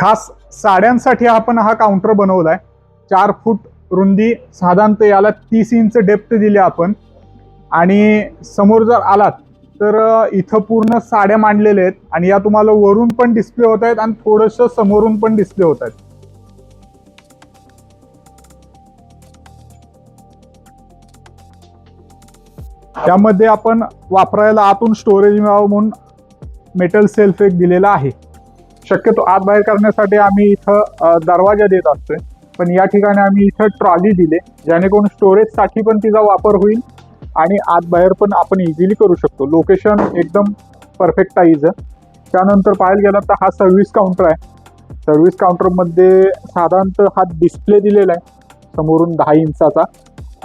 खास साड्यांसाठी आपण हा काउंटर बनवलाय. चार फूट रुंदी साधारणतः याला तीस इंच डेप्थ दिली आपण. आणि समोर जर आलात तर इथं पूर्ण साड्या मांडलेल्या आहेत. आणि या तुम्हाला वरून पण डिस्प्ले होत आहेत आणि थोडंसं समोरून पण डिस्प्ले होत आहेत. त्यामध्ये आपण वापरायला आतून स्टोरेज मिळावं म्हणून मेटल सेल्फ एक दिलेला आहे. शक्यतो आत बाहेर करण्यासाठी आम्ही इथं दरवाजा देत असतोय. पण या ठिकाणी आम्ही इथं ट्रॉली दिले जेणेकरून स्टोरेजसाठी पण तिचा वापर होईल आणि आत बाहेर पण आपण इझिली करू शकतो. लोकेशन एकदम परफेक्ट आहे. त्यानंतर पाहायला गेला तर हा सर्व्हिस काउंटर आहे. सर्व्हिस काउंटरमध्ये साधारणतः हा डिस्प्ले दिलेला आहे. समोरून दहा इंचाचा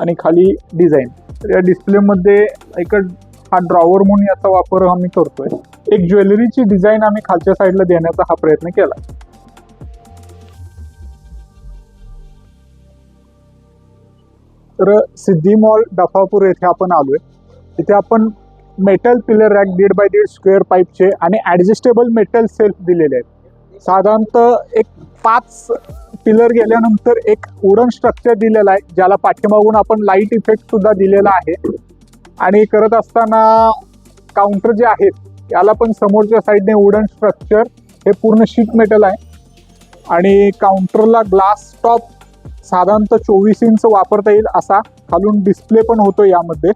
आणि खाली डिझाईन तर या डिस्प्लेमध्ये एक हा ड्रॉवर म्हणून याचा वापर आम्ही करतोय. एक ज्वेलरीची डिझाईन आम्ही खालच्या साईडला देण्याचा हा प्रयत्न केला. तर सिद्धी मॉल डफापूर येथे आपण आलोय. तिथे आपण मेटल पिलर रॅक दीड बाय दीड स्क्वेअर पाईपचे आणि ॲडजस्टेबल मेटल सेल्फ दिलेले आहेत. साधारणतः एक पाच पिलर गेल्यानंतर एक वुडन स्ट्रक्चर दिलेलं आहे ज्याला पाठीमागून आपण लाइट इफेक्ट सुद्धा दिलेला आहे. आणि करत असताना काउंटर जे आहेत याला पण समोरच्या साईडने वुडन स्ट्रक्चर हे पूर्ण शीट मेटल आहे. आणि काउंटरला ग्लास टॉप साधारणतः चोवीस इंच वापरता येईल असा खालून डिस्प्ले पण होतो यामध्ये.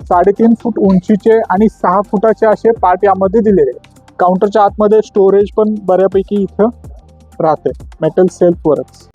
साडेतीन फूट उंचीचे आणि सहा फुटाचे असे पार्ट यामध्ये दिलेले काउंटरच्या आतमध्ये स्टोरेज पण बऱ्यापैकी इथं राहते मेटल सेल्फवरच